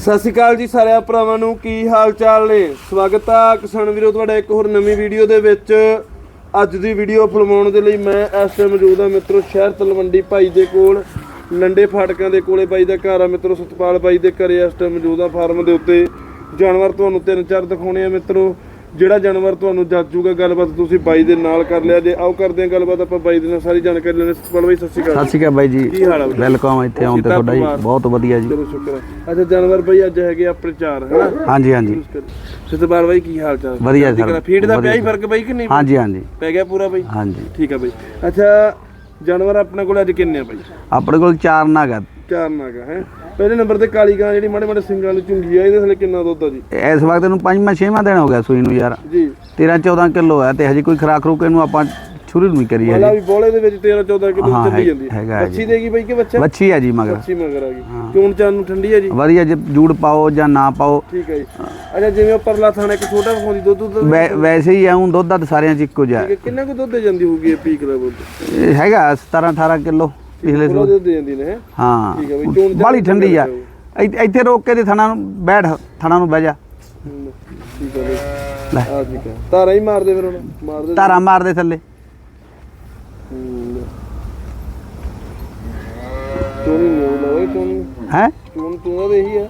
ਸਤਿ ਸ਼੍ਰੀ ਅਕਾਲ ਜੀ ਸਾਰਿਆਂ ਭਰਾਵਾਂ ਨੂੰ, ਕੀ ਹਾਲ ਚਾਲ ਨੇ? ਸਵਾਗਤ ਆ ਕਿਸਾਨ ਵੀਰੋ, ਤੁਹਾਡਾ ਇੱਕ ਹੋਰ ਨਵੀਂ ਵੀਡੀਓ ਦੇ ਵਿੱਚ। ਅੱਜ ਦੀ ਵੀਡੀਓ ਫਿਲਮਾਉਣ ਦੇ ਲਈ ਮੈਂ ਇਸ ਟਾਈਮ ਮੌਜੂਦ ਆ ਮਿੱਤਰੋ, ਸ਼ਹਿਰ ਤਲਵੰਡੀ ਭਾਈ ਦੇ ਕੋਲ, ਲੰਡੇ ਫਾਟਕਾਂ ਦੇ ਕੋਲੇ ਬਾਈ ਦਾ ਘਰ ਆ ਮਿੱਤਰੋ, ਸਤਪਾਲ ਬਾਈ ਦੇ ਘਰੇ ਇਸ ਟਾਈਮ ਮੌਜੂਦ ਆ ਫਾਰਮ ਦੇ ਉੱਤੇ। ਜਾਨਵਰ ਤੁਹਾਨੂੰ ਤਿੰਨ ਚਾਰ ਦਿਖਾਉਣੇ ਆ ਮਿੱਤਰੋ। ਜਿਹੜਾ ਜਾਨਵਰ ਤੁਹਾਨੂੰ ਜੱਜੂਗਾ ਗੱਲਬਾਤ ਤੁਸੀਂ ਬਾਈ ਦੇ ਨਾਲ ਕਰ ਲਿਆ। ਜੇ ਆਓ ਕਰਦੇ ਆ ਗੱਲਬਾਤ ਆਪਾਂ ਬਾਈ ਦੇ ਨਾਲ ਸਾਰੀ ਜਾਣਕਾਰੀ ਲੈਣੇ ਸਤਪਾਲ ਬਾਈ ਸਤਿ ਸ਼੍ਰੀ ਅਕਾਲ ਸਤਿ ਸ਼੍ਰੀ ਅਕਾਲ ਬਾਈ ਜੀ। ਕੀ ਹਾਲ ਆ ਬਾਈ? ਵੈਲਕਮ ਇੱਥੇ ਆਉਣ ਤੇ ਤੁਹਾਡਾ ਜੀ। ਬਹੁਤ ਵਧੀਆ ਜੀ। ਚਲੋ ਸ਼ੁਕਰ ਹੈ ਅੱਛਾ ਜਾਨਵਰ ਬਾਈ ਅੱਜ ਹੈਗੇ ਆਪਣੇ ਚਾਰ ਹੈਨਾ ਹਾਂਜੀ ਹਾਂਜੀ। ਸਤਪਾਲ ਬਾਈ ਕੀ ਹਾਲ ਚਾਲ? ਵਧੀਆ ਸਰ, ਹੈ ਫੀਡ ਦਾ ਪਿਆ ਹੀ। ਫ਼ਰਕ ਬਾਈ ਕਿ ਨਹੀਂ ਹਾਂਜੀ ਹਾਂਜੀ। ਪੈ ਗਿਆ ਪੂਰਾ ਬਾਈ? ਹਾਂਜੀ। ਠੀਕ ਹੈ ਬਾਈ। ਅੱਛਾ ਜਾਨਵਰ ਆਪਣੇ ਕੋਲ ਅੱਜ ਕਿੰਨੇ ਆ ਬਾਈ? ਆਪਣੇ ਕੋਲ ਚਾਰ ਨਾਗ ਆ। ਚਾਰ ਨਾਗਾ ਹੈ? ਪਹਿਲੇ ਨੰਬਰ ਤੇ ਕਾਲੀ ਗਾਂ ਜਿਹੜੀ ਮਾੜੇ ਮਾੜੇ ਸਿੰਗਾਂ ਵਾਲੀ ਝੁੰਗੀ ਆ ਇਹਦੇ ਥੱਲੇ ਕਿੰਨਾ ਦੁੱਧ ਆ ਜੀ? ਇਸ ਵਕਤ ਇਹਨੂੰ ਪੰਜਵਾਂ ਛੇਵਾਂ ਦਿਨ ਹੋ ਗਿਆ ਸੂਈ ਨੂੰ ਯਾਰ। ਜੀ। 13 14 ਕਿਲੋ ਹੈ ਤੇ ਹਜੇ ਕੋਈ ਖਰਾਕ ਰੂਕ ਇਹਨੂੰ ਆਪਾਂ ਸ਼ੁਰੂ ਨਹੀਂ ਕਰੀ ਮਾਲਾ ਹਜੇ। ਵੀ ਬੋਲੇ ਦੇ ਵਿੱਚ 13 14 ਕਿਲੋ ਹਾਂ, ਚੱਲੀ ਹੈ- ਜਾਂਦੀ ਹੈਗਾ ਹੈ ਬੱਚੀ ਦੇਗੀ ਬਾਈ ਕਿ ਬੱਚਾ ਬੱਚੀ ਹੈ ਜੀ ਮਗਰ। ਬੱਚੀ ਮਗਰ ਆ ਗਈ। ਚੋਣ ਚਾਨ ਨੂੰ ਠੰਡੀ ਹੈ ਜੀ। ਵਧੀਆ ਜੇ ਜੂੜ ਪਾਓ ਜਾਂ ਨਾ ਪਾਓ। ਠੀਕ ਹੈ ਜੀ। ਅੱਛਾ ਜਿਵੇਂ ਉਹ ਪਰਲਾ ਥਾਣਾ ਇੱਕ ਛੋਟਾ ਵਿਖਾਉਂਦੀ ਦੁੱਧ ਦੁੱਧ ਵੈ- ਵੈਸੇ ਹੀ ਆਉਂ ਦੁੱਧ ਦਾ ਸਾਰਿਆਂ ਚ ਇੱਕੋ ਜਿਹਾ। ਹੈ। ਕਿੰਨਾ ਕੁ ਦੁੱਧ ਦੇ ਜਾਂਦੀ ਹੋਊਗੀ ਇਹ ਪੀਕ ਤੇ ਇਹ ਹੈਗਾ 17 18 ਕਿਲੋ। ਪਿਛਲੇ ਦੁੱਧ ਦੇ ਜਾਂਦੀ ਨੇ ਹੈਂ? ਠੀਕ ਹੈ ਬਈ, ਚੋਣ ਬਾਲੀ ਠੰਡੀ ਆ। ਇੱਥੇ- ਇੱਥੇ ਰੋਕ ਕੇ ਤੇ ਥਣਾ ਨੂੰ ਬੈਠ ਥਣਾ ਨੂੰ ਬਹਿ ਜਾ। ਠੀਕ ਹੈ ਬਈ। ਲੈ। ਆ ਠੀਕ ਹੈ। ਤਾਰਾ ਹੀ ਮਾਰਦੇ ਫਿਰ ਹੁਣ। ਮਾਰਦੇ ਧਾਰਾ ਮਾਰਦੇ ਥੱਲੇ। ਚੋਣੀ ਨਹੀਂ ਹੋਊਗਾ ਚੋਣ। ਹੈ? ਚੋਣ ਤੂੰ ਦੇ ਹੀ ਆ।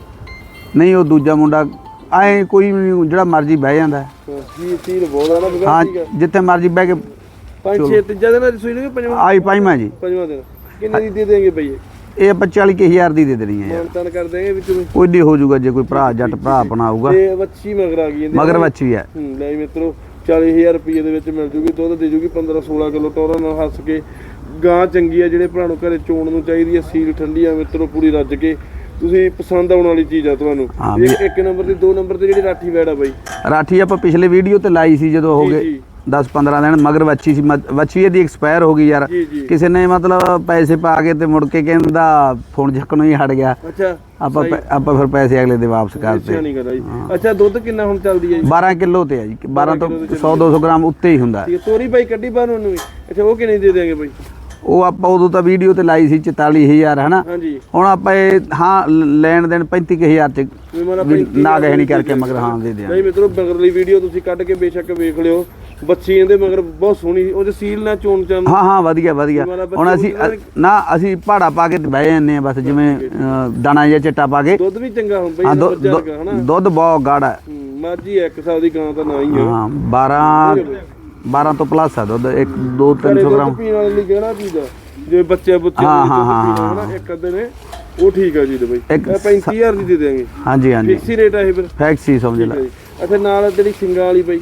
ਨਹੀਂ ਉਹ ਦੂਜਾ ਮੁੰਡਾ ਐ ਕੋਈ ਵੀ ਜਿਹੜਾ ਮਰਜ਼ੀ ਬਹਿ ਜਾਂਦਾ। ਹੈ। ਸੀ ਸੀਲ ਬਹੁਤ ਆ ਨਾ ਬਿਗਾ ਹਾਂ ਠੀਕ ਹੈ ਜਿੱਥੇ ਮਰਜ਼ੀ ਬਹਿ ਕੇ ਪੰਜ ਛੇ ਤੀਜਾ ਦਿਨ ਰਸੋਈ ਨੂੰ ਪੰਜਵਾਂ ਆਈ ਪਾਈਮਾ ਜੀ। ਪੰਜਵਾਂ ਦਿਨ। ਕਿੰਨੇ ਦੀ ਦੇ ਦੇਂਗੇ ਭਈ ਇਹ ਆਪਾਂ 40000 ਦੀ ਦੇ ਦੇਣੀ ਹੈ ਮਾਨਤਾਨ ਕਰ ਦੇਂਗੇ ਵਿੱਚ ਵੀ ਕੋਈ ਨਹੀਂ ਹੋ ਜਾਊਗਾ ਜੇ ਕੋਈ ਭਰਾ ਜੱਟ ਭਰਾ ਆਪਣਾ ਆਊਗਾ ਤੇ ਵੱਛੀ ਮਗਰ ਆ ਗਈ ਇਹਦੇ ਮਗਰ ਬੱਚੀ ਹੈ ਲੈ ਮਿੱਤਰੋ 40000 ਰੁਪਏ ਦੇ ਵਿੱਚ ਮਿਲ ਜੂਗੀ ਦੁੱਧ ਦੇ ਜੂਗੀ 15 16 ਕਿਲੋ ਟੋਰਾ ਨਾਲ ਹੱਸ ਕੇ। ਗਾਂ ਚੰਗੀ ਆ ਜਿਹੜੇ ਭਰਾ ਨੂੰ ਘਰੇ ਚੋਣ ਨੂੰ ਚਾਹੀਦੀ ਆ ਸੀਲ ਠੰਡੀ ਆ ਮਿੱਤਰੋ ਪੂਰੀ ਰੱਜ ਕੇ। ਤੁਸੀਂ ਪਸੰਦ ਆਉਣ ਵਾਲੀ ਚੀਜ਼ ਆ ਤੁਹਾਨੂੰ। ਇੱਕ ਇੱਕ ਨੰਬਰ ਦੀ ਦੋ ਨੰਬਰ ਤੇ ਜਿਹੜੀ ਰਾਠੀ ਵੈੜ ਆ ਬਾਈ। ਰਾਠੀ ਆਪਾਂ ਪਿਛਲੇ ਵੀਡੀਓ ਤੇ ਲਾਈ ਸੀ ਜਦੋਂ ਹੋ ਗਏ। ਜੀ। 10 15 ਦਿਨ ਮਗਰ ਬੱਚੀ ਸੀ ਬੱਚੀ ਇਹਦੀ ਐਕਸਪਾਇਰ ਹੋ ਗਈ ਯਾਰ। ਜੀ ਜੀ। ਕਿਸੇ ਨੇ ਮਤਲਬ ਪੈਸੇ ਪਾ ਕੇ ਤੇ ਮੁੜ ਕੇ ਕਹਿੰਦਾ ਫੋਨ ਚੱਕਣੋਂ ਹੀ ਹਟ ਗਿਆ। ਅੱਛਾ ਆਪਾਂ ਪੈ- ਆਪਾਂ ਫਿਰ ਪੈਸੇ ਅਗਲੇ ਦੇ ਵਾਪਸ ਕਰਤੇ ਅੱਛਾ ਨਹੀਂ ਕਰਦਾ ਜੀ। ਅੱਛਾ ਦੁੱਧ ਕਿੰਨਾ ਹੁਣ ਚੱਲਦੀ ਹੈ ਜੀ? 12 ਕਿਲੋ ਤੇ ਆ ਜੀ। 12 ਤੋਂ 100 200 ਗ੍ਰਾਮ ਉੱਤੇ ਹੀ ਹੁੰਦਾ। ਹੈ। ਠੀਕ ਹੈ ਤੋਰੀ ਬਾਈ ਕੱਢੀ ਬਾਹਰ ਉਹਨੂੰ ਵੀ। ਅੱਛਾ ਉਹ ਕਿੰਨੇ ਦੇ ਦੇਂਗੇ ਬਾਈ? ਉਹ ਆਪਾਂ ਉਦੋਂ ਤਾਂ ਵੀਡੀਓ ਤੇ ਲਾਈ ਸੀ 44000 ਹਨਾ? ਹਾਂਜੀ। ਹੁਣ ਆਪਾਂ ਇਹ ਹਾਂ ਲੈਣ ਦੇਣ 35000 ਚ ਨਾ ਗਹਿਣੀ ਕਰਕੇ ਮਗਰ ਹਾਂ ਦੇ ਦਿਆਂ ਨਹੀਂ ਮਿੱਤਰੋ ਮਗਰਲੀ ਵੀਡੀਓ ਤੁਸੀਂ ਕੱਢ ਕੇ ਬੇਸ਼ੱਕ ਵੇਖ ਲਿਓ। ਬੱਚੀ ਇਹਦੇ ਮਗਰ ਬਹੁਤ ਸੋਹਣੀ ਉਹ 'ਚ ਸੀਲ ਨਾਲ ਚੋਣ ਚੰਦ ਹਾਂ ਹਾਂ ਵਧੀਆ ਵਧੀਆ। ਹੁਣ ਅਸੀਂ ਨਾ ਅਸੀਂ ਪਹਾੜਾ ਪਾ ਕੇ ਬਹਿ ਜਾਂਦੇ ਆ ਬਸ ਜਿਵੇਂ ਦਾਣਾ ਜਿਹਾ ਚਿੱਟਾ ਪਾ ਕੇ। ਦੁੱਧ ਵੀ ਚੰਗਾ ਹੁੰਦਾ ਹਾਂ ਬਈ ਦੁੱਧ- ਬੱਚਾ ਹਨਾ? ਦੁੱਧ ਬਹੁਤ ਗਾੜਾ। ਮਾਝੀ ਇੱਕ ਸਾਲ ਦੀ ਗਾਂ ਤਾਂ ਨਾ ਹੀ ਆ ਹਾਂ 12 12 ਤੋਂ ਪਲੱਸ ਆ ਦੁੱਧ ਇੱਕ 2 ਘਰੇ 300 ਦੁੱਧ ਗ੍ਰਾਮ। ਪੀਣ ਵਾਲੇ ਲਈ ਕਿਹੜਾ ਚੀਜ਼ ਆ? ਜਿਵੇਂ ਬੱਚੇ ਬੁੱਚੇ ਹਾਂ, ਹਾਂ, ਹਾਂ, ਇੱਕ ਅੱਧੇ ਨੇ ਉਹ ਠੀਕ ਆ ਜੀ ਤੇ ਬਈ। ਇੱਕ ਇਹ 35000 ਦੀ ਦੇ ਦੇਾਂਗੇ ਹਾਂਜੀ ਹਾਂਜੀ। ਫਿਕਸ ਰੇਟ ਆ ਇਹ ਫਿਰ। ਫੈਕਸੀ ਸਮਝ ਲੈ। ਅੱਛਾ ਨਾਲ ਜਿਹੜੀ ਸਿੰਗਾਂ ਵਾਲੀ ਬਈ।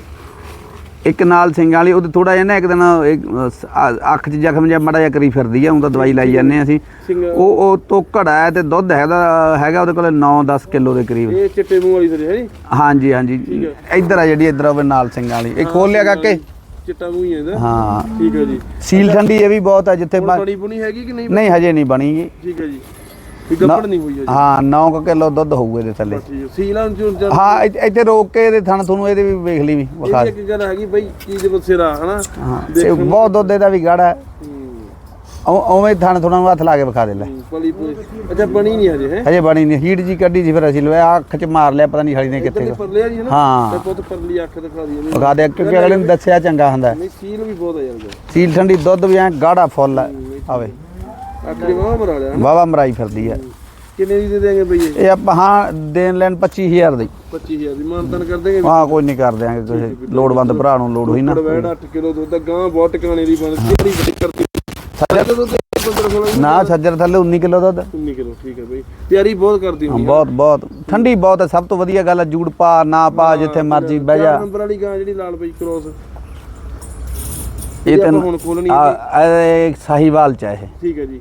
ਇੱਕ ਨਾਲ ਸਿੰਘਾਂ ਵਾਲੀ ਉਹਦੇ ਥੋੜਾ ਜਿਹਾ ਨਾ ਇੱਕ ਦਿਨ ਆ- ਅੱਖ 'ਚ ਜ਼ਖਮ ਜਿਹਾ ਮੜਾ ਜਿਹਾ ਕਰੀ ਫਿਰਦੀ ਆ ਉਹ ਤਾਂ ਦਵਾਈ ਲਾਈ ਜਾਂਦੇ ਆ ਅਸੀਂ। ਉਹ ਉਹ ਤੋਂ ਘੜਾ ਹੈ ਤੇ ਦੁੱਧ ਹੈਗਾ ਹੈਗਾ ਉਹਦੇ ਕੋਲ 9-10 ਕਿਲੋ ਦੇ ਕਰੀਬ। ਇਹ ਚਿੱਟੇ ਮੂੰਹ ਵਾਲੀ ਸਰੀ ਹੈ ਜੀ? ਹਾਂਜੀ ਹਾਂਜੀ। ਇੱਧਰ ਆ ਜਿਹੜੀ ਇੱਧਰ ਹੋਵੇ ਨਾਲ ਸਿੰਘਾਂ ਵਾਲੀ। ਇਹ ਖੋਲ ਲਿਆ ਕਾਕੇ। ਚਿੱਟਾ ਮੂੰਹ ਹੀ ਹੈ ਇਹਦਾ ਹਾਂ। ਠੀਕ ਹੈ ਜੀ। ਸੀਲ ਠੰਡੀ ਇਹ ਵੀ ਬਹੁਤ ਹੈ ਜਿੱਥੇ ਹੁਣ ਬੁਣੀ ਹੈਗੀ ਕਿ ਨਹੀਂ? ਨਹੀਂ ਹਜੇ ਨਹੀਂ ਬਣੀ ਗੀ ਠੀਕ ਹੈ ਜੀ। ਵੀ ਗੱਪੜ ਨਹੀਂ ਹੋਈ ਹੈ ਜੀ ਹਾਂ 9 ਕਿਲੋ ਦੁੱਧ ਹੋਊਗਾ ਇਹਦੇ ਥੱਲੇ। ਠੀਕ ਹੈ ਸੀਲਾਂ ਨੂੰ ਜਦ ਹਾਂ ਇੱਥੇ- ਇੱਥੇ ਰੋਕ ਕੇ ਇਹਦੇ ਥਣ ਤੁਹਾਨੂੰ ਇਹਦੇ ਵੀ ਵੇਖ ਲਈ ਵੀ ਵਿਖਾ ਇਹ ਇੱਕ ਗੱਲ ਹੈਗੀ ਬਈ ਚੀਜ਼ ਬਸਿਰਾ ਹਨਾ? ਹਾਂ ਇਹ ਬਹੁਤ ਦੁੱਧ ਇਹਦਾ ਵੀ ਗਾੜਾ ਹੈ। ਉਵੇਂ ਥਣ ਥੋੜਾ ਨੂੰ ਹੱਥ ਲਾ ਕੇ ਵਿਖਾ ਦੇ ਲੈ ਪਲੀ ਪਲੀ ਅੱਛਾ ਬਣੀ ਨਹੀਂ ਹਜੇ ਹੈ? ਹਜੇ ਬਣੀ ਨਹੀਂ। ਹੀਟ ਜੀ ਕੱਢੀ ਸੀ ਫਿਰ ਅਸੀਂ ਲਵਾਇਆ ਅੱਖ 'ਚ ਮਾਰ ਲਿਆ ਪਤਾ ਨਹੀਂ ਹਲੀ ਨੇ ਕਿੱਥੇ ਤੇ ਪਰਲੇ ਜੀ ਨਾ? ਹਾਂ। ਤੇ ਪੁੱਤ ਪਰਲੀ ਅੱਖ ਦਿਖਾ ਦੀ ਵਿਖਾ ਦੇ ਕਿਉਂਕਿ ਅਗਲੇ ਨੂੰ ਦੱਸਿਆ ਚੰਗਾ ਹੁੰਦਾ। ਨਹੀਂ ਸੀਲ ਵੀ ਬਹੁਤ ਆ ਯਾਰ ਸੀਲ ਠੰਡੀ ਦੁੱਧ ਵੀ ਐ ਗਾੜਾ ਫੁੱਲ ਆਵੇ। ਮਰਾ ਲਿਆ ਵਾਵਾ ਮਰਾਈ ਫਿਰਦੀ ਹੈ। ਕਿੰਨੇ ਦੀ ਦੇ ਦੇਂਗੇ ਬਈ ਇਹ? ਇਹ ਆਪਾਂ ਹਾਂ ਦੇਣ ਲੈਣ 25000 ਦੀ। 25000 ਦੀ ਮਾਨਤਨ ਕਰ ਦੇਂਗੇ ਹਾਂ ਕੋਈ ਨਹੀਂ ਕਰ ਦਿਆਂਗੇ ਕਿਸੇ ਲੋੜਵੰਦ ਭਰਾ ਨੂੰ ਲੋੜ ਹੋਈ ਨਾ। ਵੈੜ 8 ਕਿਲੋ ਦੁੱਧ ਗਾਂ ਬਹੁਤ ਟਿਕਾਣੇ ਦੀ ਬਣ ਕਿਹੜੀ ਬੜੀ ਸਾਡੇ ਦੁੱਧ 15 16 ਨਾ ਛੱਜਰ ਥੱਲੇ 19 ਕਿਲੋ ਦੁੱਧ। 19 ਕਿਲੋ ਠੀਕ ਹੈ ਬਈ। ਤਿਆਰੀ ਬਹੁਤ ਕਰਦੀ ਹਾਂ, ਹੁੰਦੀ ਬਹੁਤ ਬਹੁਤ। ਠੰਡੀ ਬਹੁਤ ਹੈ ਸਭ ਤੋਂ ਵਧੀਆ ਗੱਲ ਹੈ ਜੂੜ ਪਾ ਨਾ ਪਾ ਜਿੱਥੇ ਮਰਜ਼ੀ ਬਹਿ ਜਾ। ਨੰਬਰ ਵਾਲੀ ਗਾਂ ਜਿਹੜੀ ਲਾਲ ਬਈ ਕ੍ਰੋਸ ਇਹ ਤੈਨੂੰ ਹੁਣ ਖੋਲਣੀ ਆ ਇਹ ਸਾਹੀਵਾਲ ਚ ਹੈ ਠੀਕ ਹੈ ਜੀ।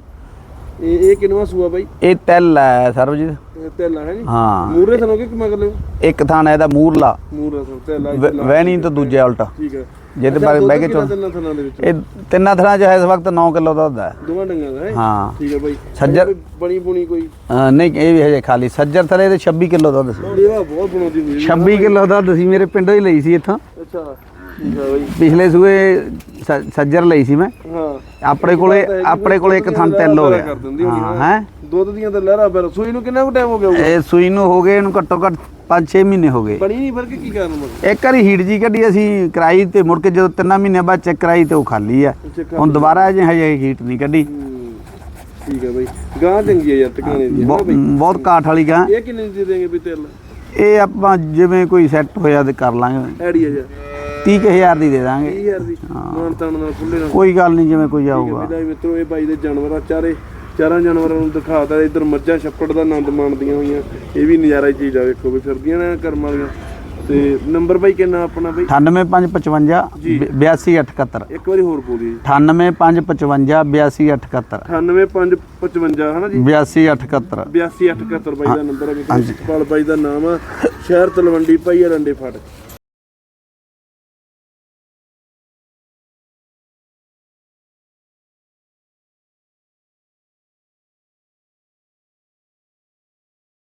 ਇਹ ਇਹ ਕਿੰਨਵਾ ਸੂਆ ਬਾਈ? ਇਹ ਤਿਲ ਹੈ ਸਰਬਜੀਤ। ਇਹ ਤੇਲਾ ਹੈ ਜੀ? ਹਾਂ। ਮੂਰੇ ਸਾਨੂੰ ਕਿ ਮਗਰ ਲਿਓ ਇੱਕ ਥਾਣਾ ਇਹਦਾ ਮੂਰਲਾ। ਮੂਰਾ ਸਾਨੂੰ ਤੇਲਾ ਵੈ- ਵਹਿਣੀ ਤੋਂ ਦੂਜਾ ਉਲਟਾ। ਠੀਕ ਹੈ। ਜਿਹਦੇ ਬਾਰੇ ਬਹਿ ਕੇ ਚੁਣ ਤਿੰਨਾਂ ਥਣਾਂ ਦੇ ਵਿੱਚ? ਇਹ ਤਿੰਨਾਂ ਥਾਣਾ ਚ ਹੈ ਇਸ ਵਕਤ 9 ਕਿਲੋ ਦੁੱਧ ਹੈ। ਦੋਵਾਂ ਡੰਗਾਂ ਦਾ ਹੈ? ਹਾਂ। ਠੀਕ ਹੈ ਬਾਈ। ਸੱਜਰ- ਬਣੀ ਬੁਣੀ ਕੋਈ? ਨਹੀਂ ਇਹ ਵੀ ਹਜੇ ਖਾਲੀ। ਸੱਜਰ ਥਲੇ ਤੇ 26 ਕਿਲੋ ਦੁੱਧ ਸੀ। ਲੇਵਾ ਬਹੁਤ ਬਣਾਉਂਦੀ ਹੋਈ 26 ਕਿਲੋ ਦੁੱਧ ਸੀ ਮੇਰੇ ਪਿੰਡੋਂ ਹੀ ਲਈ ਸੀ ਇੱਥੋਂ। ਅੱਛਾ ਠੀਕ ਹੈ ਬਾਈ। ਪਿਛਲੇ ਸੂਏ ਸੱਜਰ ਲਈ ਸੀ ਮੈਂ। ਹਾਂ। ਆਪਣੇ ਕੋਲੇ ਆਪਣੇ ਕੋਲੇ ਇੱਕ ਥਣ ਤਿਲ ਹੋ ਗਿਆ। ਹਾਂ। ਹੈ? ਦੁੱਧ ਦੀਆਂ ਤਾਂ ਲਹਿਰਾ ਪਰ ਸੂਈ ਨੂੰ ਕਿੰਨਾ ਕੁ ਟਾਈਮ ਹੋ ਗਿਆ ਹੋਊਗਾ? ਇਹ ਸੂਈ ਨੂੰ ਹੋ ਗਏ ਇਹਨੂੰ ਘੱਟੋ ਘੱਟ 5-6 ਮਹੀਨੇ ਹੋ ਗਏ। ਬਣੀ ਨਹੀਂ ਫ਼ਰਕ ਕੀ ਕਾਰਨ ਮਗਰ ਇੱਕ ਵਾਰੀ ਹੀਟ ਜੀ ਕੱਢੀ ਅਸੀਂ ਕਰਾਈ ਤੇ ਮੁੜ ਕੇ ਜਦੋਂ ਤਿੰਨਾਂ ਮਹੀਨਿਆਂ ਬਾਅਦ ਚੈੱਕ ਕਰਾਈ ਤੇ ਉਹ ਖਾਲੀ ਆ। ਹੁਣ ਦੁਬਾਰਾ ਅਜੇ ਹਜੇ ਹੀਟ ਨਹੀਂ ਕੱਢੀ। ਠੀਕ ਹੈ ਬਈ। ਗਾਂ ਚੰਗੀ ਹੈ ਯਾਰ ਟਿਕਾਣੇ ਦੀ ਹੈ ਨਾ ਬਹੁ- ਬਈ? ਬਹੁਤ ਕਾਠ ਵਾਲੀ ਗਾਂ। ਇਹ ਕਿੰਨੇ ਦੀ ਦੇਂਗੇ ਵੀ ਤੇਲ? ਇਹ ਆਪਾਂ ਜਿਵੇਂ ਕੋਈ ਸੈੱਟ ਹੋਇਆ ਤੇ ਕਰ ਲਾਂਗੇ। ਜਾ 30000 ਦੀ ਦੇ ਦਾਂਗੇ। 30000 ਦੀ? ਮਾਨ ਤਾਨ ਨਾਲ ਖੁੱਲੇ ਨਾਲ। ਕੋਈ ਗੱਲ ਨਹੀਂ ਜਿਵੇਂ ਕੋਈ ਠੀਕ ਹੈ ਆਊਗਾ। ਵਿਦਾਈ ਮਿੱਤਰੋ ਇਹ ਬਾਈ ਦੇ ਜਾਨਵਰਾਂ ਚਾਰੇ। ਚਾਰਾਂ ਜਾਨਵਰਾਂ ਨੂੰ ਦਿਖਾਤਾ ਇੱਧਰ ਮੱਝਾਂ ਛੱਪੜ ਦਾ ਆਨੰਦ ਮਾਣਦੀਆਂ ਹੋਈਆਂ। ਇਹ ਵੀ ਨਜ਼ਾਰਾ ਹੀ ਚੀਜ਼ ਆ ਵੇਖੋ ਵੀ ਫਿਰਦੀਆਂ ਨੇ ਕਰਮ ਵਾਲੀਆਂ। ਤੇ ਨੰਬਰ ਬਾਈ ਕਿੰਨਾ ਆਪਣਾ ਬਾਈ? 98555 82871 ਇੱਕ ਵਾਰੀ ਹੋਰ ਬੋਲੀ 98555 82871 98555 ਹਨਾ ਜੀ? 82871 82 871 ਬਾਈ ਦਾ ਨੰਬਰ ਹੈ ਬਾਈ ਦਾ ਨਾਮ ਆ ਸ਼ਹਿਰ ਤਲਵੰਡੀ ਭਾਈ ਰੰਡੇ ਫੜ